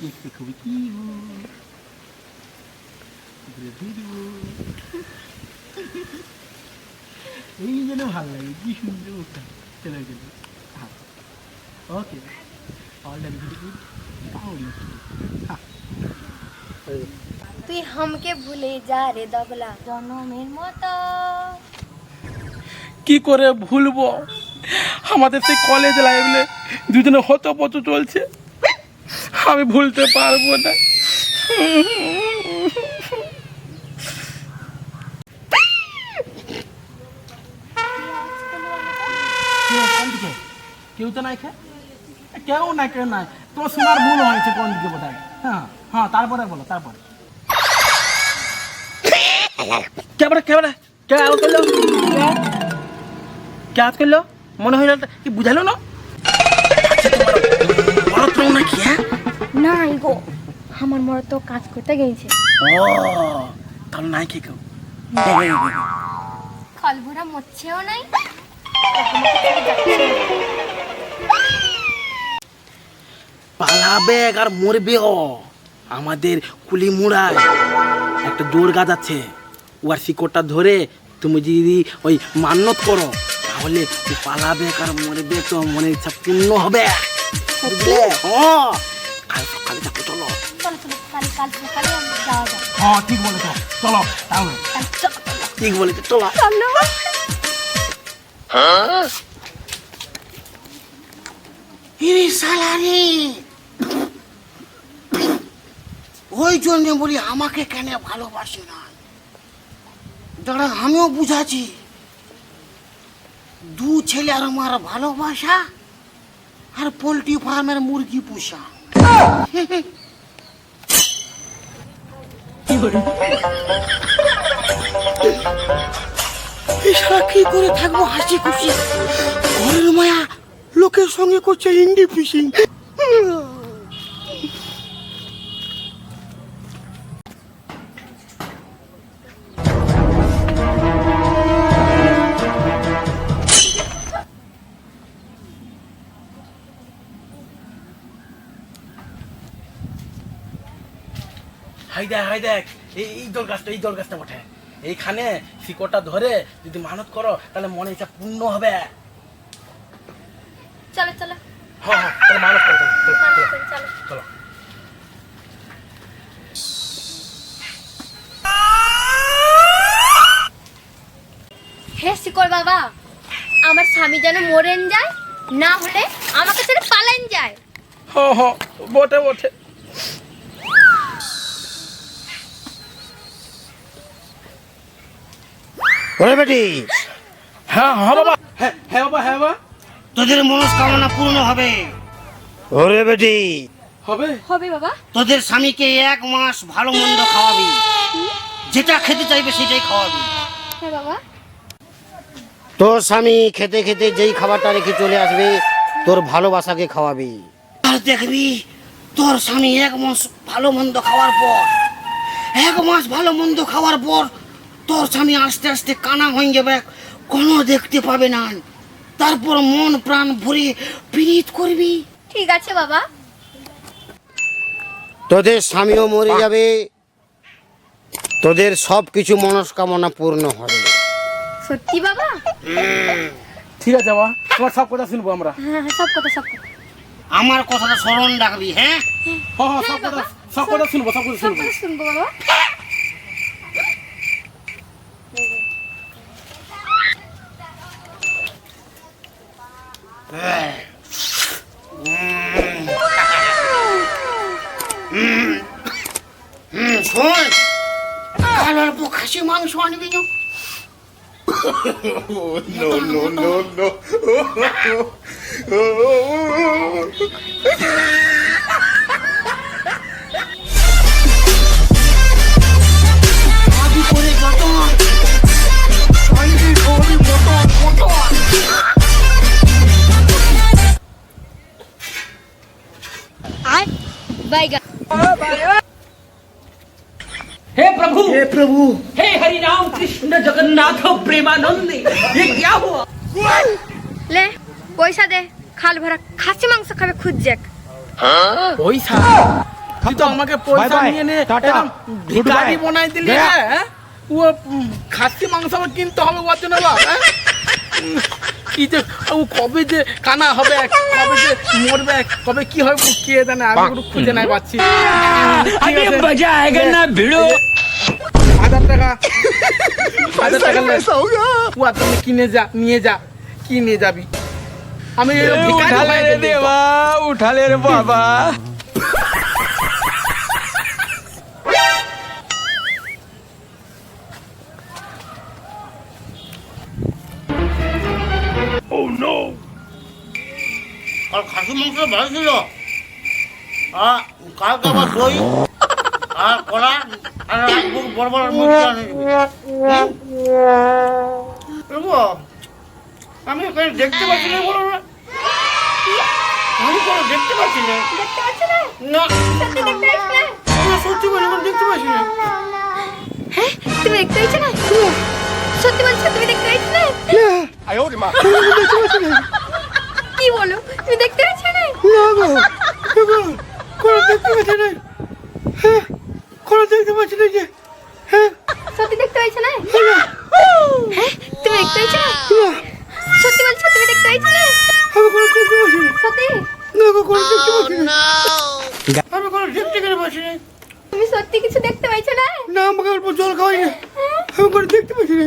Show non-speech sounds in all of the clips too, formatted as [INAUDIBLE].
দেখতে খুবই কি এই ভালো লাগে কি সুন্দর চলে গেল ওকে অল দ্য ভিডিও তুই হামকে ভুলে যা রে দগলা। জনমের মতো। কি করে ভুলবো? আমাদের সেই কলেজ লাইফে দুজনে হত পত চলছে। আমি ভুলতে পারব না। কেউ তো নাই খে কেউ নাই কেউ নাই। তোমার শোনার ভুল হয়েছে কোন দিকে বোধ হ্যাঁ হ্যাঁ তারপরে বলো তারপরে। কে বলে কে আউট করল। কে? কে আউট করল। মনে হইল কি বুঝালো না? নাকি হ্যাঁ? নাই গো আমার মরা তো কাজ করতে গেছে। ও তাহলে নাই কে কেউ? খলবুরা মরছেও নাই পালাবে আর মরবে ও। আমাদের কুলি মুড়ায় একটা জোর গাছ আছে ওর শিকড়টা ধরে তুমি যদি ওই মান্যত করো তাহলে পালাবে আর মরবে তো মনের ইচ্ছা পূর্ণ হবে। বুঝলে? হ্যাঁ। কাল সকালে যাব চলো। হ্যাঁ ঠিক বলেছ। চলো তাহলে চলো ঠিক বলেছে চলো। চলো। ইরে সালারে ওই জন্য বলি আমাকে কেন ভালোবাসে না? দাঁড়া আমিও বুঝাচ্ছি। দু ছেলে আর আমার ভালোবাসা আর পোলট্রি ফার্মের মুরগি পোষা। কি করে থাকব হাসি খুশি? ঘরের মায়া লোকের সঙ্গে করছে ইন্ডি ফিশিং। হাই দেখ হাই দেখ। এই দোল গাছটা এই দোল গাছটা বটে। এইখানে শিকড়টা ধরে যদি মানত করো তাহলে মনে ইচ্ছা পূর্ণ হবে। চলো চলো। হ্যাঁ হ্যাঁ তাহলে মানত করো চলো, চলো, করে চলো। চলো। হে শিকড় বাবা আমার স্বামী যেন মরেন যায় না হলে আমাকে ছেড়ে পালেন যায়। হ্যাঁ হ্যাঁ বটে বটে। ওরে বেটি। হ্যাঁ হ্যাঁ বাবা। হ্যাঁ হ্যাঁ বাবা হ্যাঁ বাবা। তোদের মনস্কামনা পূর্ণ হবে। ওরে বেটি। হবে? হবে বাবা। তোদের স্বামীকে এক মাস ভালো মন্দ খাওয়াবি। যেটা খেতে চাইবে সেটাই খাওয়াবি। হ্যাঁ বাবা। তোর স্বামী খেতে খেতে যেই খাবারটা রেখে চলে আসবে তোর ভালোবাসাকে খাওয়াবি। আর দেখবি তোর স্বামী এক মাস ভালো মন্দ খাওয়ার পর এক মাস ভালো মন্দ খাওয়ার পর তোর স্বামী আস্তে আস্তে কানা হয়ে যাবে কোনো দেখতে পাবে না। তারপর মন প্রাণ ভরে পীড়িত করবি। ঠিক আছে বাবা। তোদের স্বামীও মরে যাবে। তোদের সব কিছু মনস্কামনা পূর্ণ হবে। সত্যি বাবা? ঠিক আছে বাবা তোমার সব কথা শুনব আমরা। হ্যাঁ হ্যাঁ সব কথা সব কথা। আমার কথাটা স্মরণ রাখবি হ্যাঁ? হ্যাঁ হ্যাঁ সব কথা সব কথা শুনব সব কথা শুনব কথা শুনব বাবা। Não, não, no, no, Ai, Vai, galera. Ei, Prabhu! Ei, Prabhu! हे हरि राम कृष्ण जगन्नाथ प्रेमानंद ये क्या हुआ লে পয়সা দে খাল ভরা খাসি মাংস খাবে খুঁজছে পয়সা তুই তো আমাকে পয়সা নিয়ে নে একদম ভিখারি বানাই দিলি রে, হ্যাঁ? ও উম, খাসি মাংস আমার কিনতে হবে ওর জন্য বাপ, হ্যাঁ? উম, কি যে ও কবে যে কানা হবে কবে যে মরবে কবে কি হবে কে জানে আমি কোনো খুঁজে নাই পাচ্ছি ঠিক अभी আছে। मजा आएगा ना भिड़ो হাজার টাকা। [LAUGHS] হাজার টাকা উয়া তুমি কিনে যা নিয়ে যা কিনে যাবি। আমি উঠালে রে দেবা উঠালে রে বাবা। Oh no! আর খাসি মাংস ভালো ছিল? আর কালকে আবার দই আর কলা আর বড় বড় দেখতে পাচ্ছি না? কোনো দেখতে পাচ্ছি না সত্যি দেখতে পাচ্ছ না দেখতে পাচ্ছি না। সত্যি তুমি দেখতে পাচ্ছ না কি বলো তুমি দেখতে পাচ্ছ না কোনো দেখতে পাচ্ছি না হ্যাঁ, কোনো দেখতে পাচ্ছি না যে হ্যাঁ সত্যি দেখতে পাচ্ছ না হ্যাঁ তুমি দেখতে পাচ্ছ না সত্যি বলছো তুমি দেখতে পাচ্ছ না আমি কোনো দেখতে পাচ্ছি না সত্যি না গো, কোনো দেখতে পাচ্ছি না আমি কোনো দেখতে কেন পাচ্ছি না তুমি সত্যি কিছু দেখতে পাইছো না? না আমাকে অল্প জল খাওয়াই না আমি করে দেখতে পাচ্ছি না।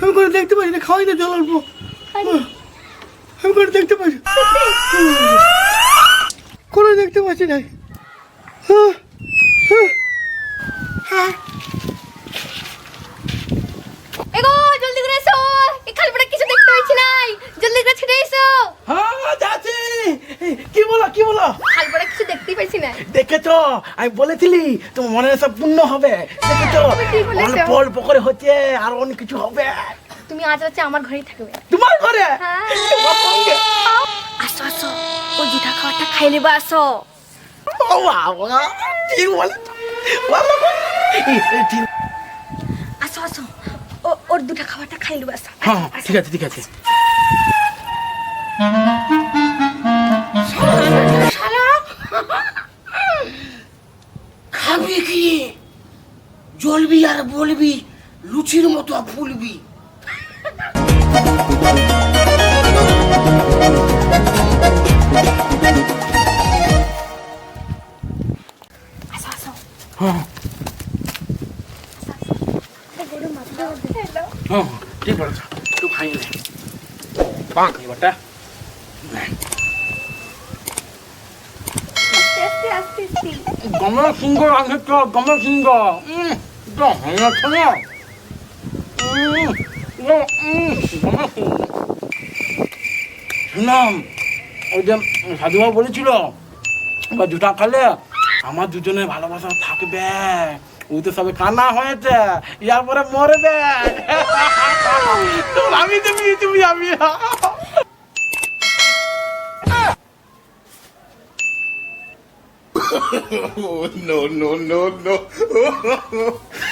আমি করে দেখতে পাচ্ছি না খাওয়াই না জল অল্প। আমি করে দেখতে পাচ্ছি। কোনো দেখতে পাচ্ছি না। হ্যাঁ, হ্যাঁ, হ্যাঁ। এগো জলদি করে এসো এই খালপাড়া কিছু দেখতে পাচ্ছি নাই জলদি করে ছেড়ে এসো হ্যাঁ যাচ্ছি কি বলো কি বলো খালপাড়া কিছু দেখতেই পাচ্ছি না দেখেছ আমি বলেছিলি তোমার মনে সব পূর্ণ হবে। দেখেছ। অল্প অল্প করে হচ্ছে আর অনেক কিছু হবে। তুমি আজ হচ্ছে আমার ঘরেই থাকবে। তোমার ঘরে? হ্যাঁ। আসো আসো। ওই জুঠা খাবারটা খাই নেব আসো। আসো আসো। ও ওর দুটা খাবারটা খাই নেব আসো। হ্যাঁ ঠিক আছে ঠিক আছে। জ্বলবি আর বলবি লুচির মতো ফুলবি। আসো আসো। হ্যাঁ। হ্যাঁ ঠিক বলেছ। একটু খাই নে এবারটা। আস্তে আস্তে গমের সিংহ ก็หายแล้วเนาะอืมก็อืม শুনলাম ওই যে সাধুবাবু বলেছিল বা জুটা খালে আমার দুজনের ভালোবাসা থাকবে। ওই তো সবে কান্না হয়েছে ইয়ার পরে মরবে। আমি তুমি তুমি আমি। [LAUGHS] oh, No, no, no, no. [LAUGHS]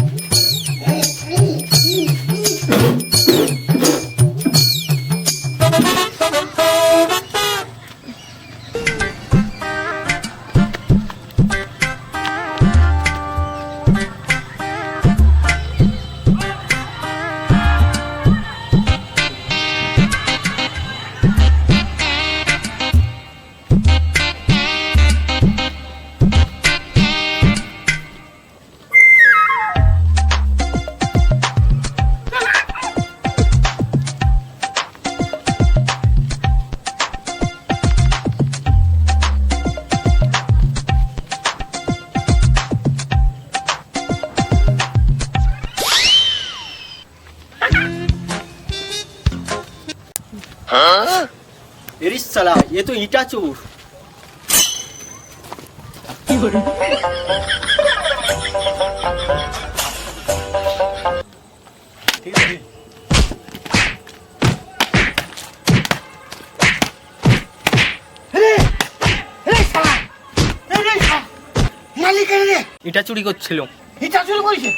এরিস সালা এ তো ইটা চোর। মালিক এনে রে ইটা চুরি করছিল। ইটা চুরি করেছে?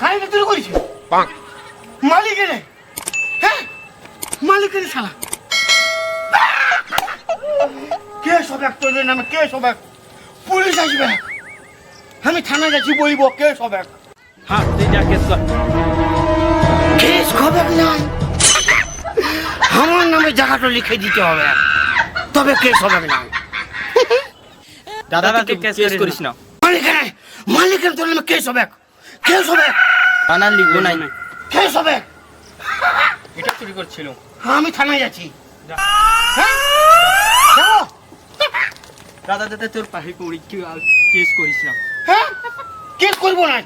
কারেন্ট চুরি করেছে? মালিক এনে হ্যাঁ? মালিক এনে শালা। কে সব এক তোদের নামে? কে সব এক? পুলিশ আসবে। আমি থানায় যাচ্ছি বলব কে সব এক? হ্যাঁ তুই যা কেস কর। কেস খবর নাই আমার নামে জায়গাটা লিখে দিতে হবে। তবে কেস হবে না দাদা দাদা, তুই কেস করিস না। মালিকের মালিকের তোর নামে কেস হবে কেস হবে থানা লিখব নাই। কেস হবে এটা চুরি করছিল। আমি থানায় যাচ্ছি হ্যাঁ? দাদা দাদা তোর পাশে পড়ি কি কেস করিস না। হ্যাঁ? কেস করব না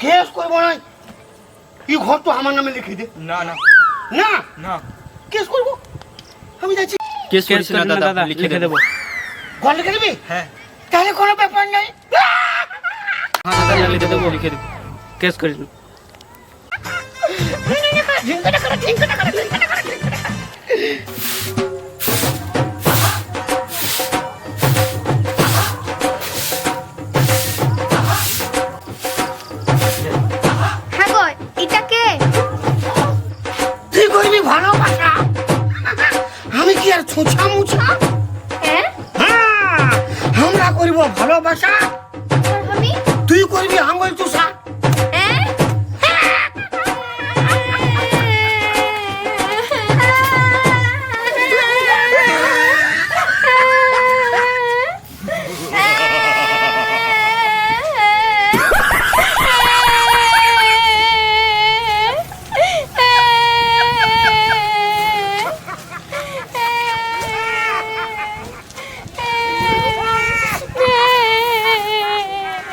কেস করব না এই ঘর তো আমার নামে লিখে দে। না না। না? না। কেস করব? আমি যাচ্ছি। কেস করিস না দাদা দাদা, লিখে দেবো। ঘর লিখে দিবি? হ্যাঁ। তাহলে কোনো ব্যাপার নাই। হ্যাঁ দাদা লিখে দেবো লিখে দেবো। কেস করিস না। Tchau. [LAUGHS]